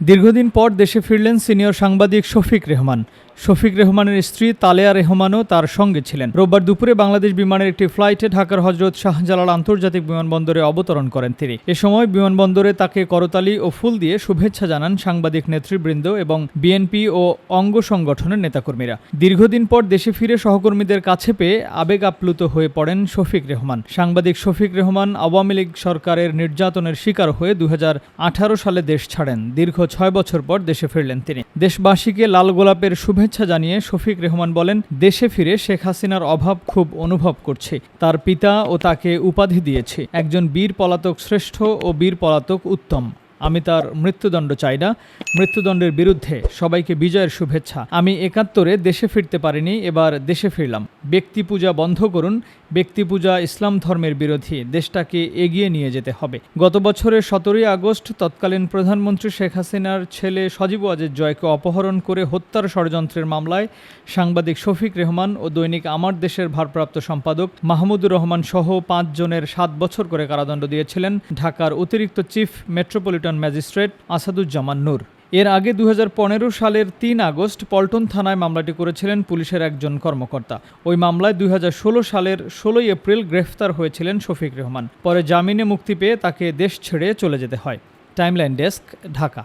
দীর্ঘদিন পর দেশে ফিরলেন সিনিয়র সাংবাদিক শফিক রেহমান। শফিক রেহমানের স্ত্রী তালেয়া রেহমানও তার সঙ্গে ছিলেন। রোববার দুপুরে বাংলাদেশ বিমানের একটি ফ্লাইটে ঢাকার হজরত শাহজালাল আন্তর্জাতিক বিমানবন্দরে অবতরণ করেন তিনি। এ সময় বিমানবন্দরে তাকে করতালি ও ফুল দিয়ে শুভেচ্ছা জানান সাংবাদিক নেতৃবৃন্দ এবং বিএনপি ও অঙ্গ সংগঠনের নেতাকর্মীরা। দীর্ঘদিন পর দেশে ফিরে সহকর্মীদের কাছে পেয়ে আবেগ আপ্লুত হয়ে পড়েন শফিক রেহমান। সাংবাদিক শফিক রেহমান আওয়ামী লীগ সরকারের নির্যাতনের শিকার হয়ে দু হাজার আঠারো সালে দেশ ছাড়েন। দীর্ঘ ছয় বছর পর দেশে ফিরলেন তিনি। দেশবাসীকে লাল গোলাপের শুভেচ্ছা জানিয়ে শফিক রেহমান বলেন, দেশে ফিরে শেখ হাসিনার অভাব খুব অনুভব করছে। তার পিতা ও তাকে উপাধি দিয়েছে। একজন বীর পলাতক শ্রেষ্ঠ ও বীর পলাতক উত্তম। আমি তার মৃত্যুদণ্ড চাই না। মৃত্যুদণ্ডের বিরুদ্ধে সবাইকে বিজয়ের শুভেচ্ছা। আমি একাত্তরে দেশে ফিরতে পারিনি, এবার দেশে ফিরলাম। ব্যক্তি পূজা বন্ধ করুন। ব্যক্তি পূজা ইসলাম ধর্মের বিরোধী। দেশটাকে এগিয়ে নিয়ে যেতে হবে। গত বছরের সতেরোই আগস্ট তৎকালীন প্রধানমন্ত্রী শেখ হাসিনার ছেলে সজীব ওয়াজেদ জয়কে অপহরণ করে হত্যার ষড়যন্ত্রের মামলায় সাংবাদিক শফিক রেহমান ও দৈনিক আমার দেশের ভারপ্রাপ্ত সম্পাদক মাহমুদুর রহমান সহ পাঁচ জনের সাত বছর করে কারাদণ্ড দিয়েছিলেন। ঢাকার অতিরিক্ত chief metropolitan magistrate Asaduzzaman Noor. এর আগে দুই হাজার পনেরো সালের তিন আগস্ট পল্টন থানায় মামলাটি করেছিলেন পুলিশের একজন কর্মকর্তা। ওই মামলায় দুই হাজার ষোলো সালের ষোলোই এপ্রিল গ্রেফতার হয়েছিলেন শফিক রহমান। পরে জামিনে মুক্তি পেয়ে তাকে দেশ ছেড়ে চলে যেতে হয়। Timeline desk, Dhaka.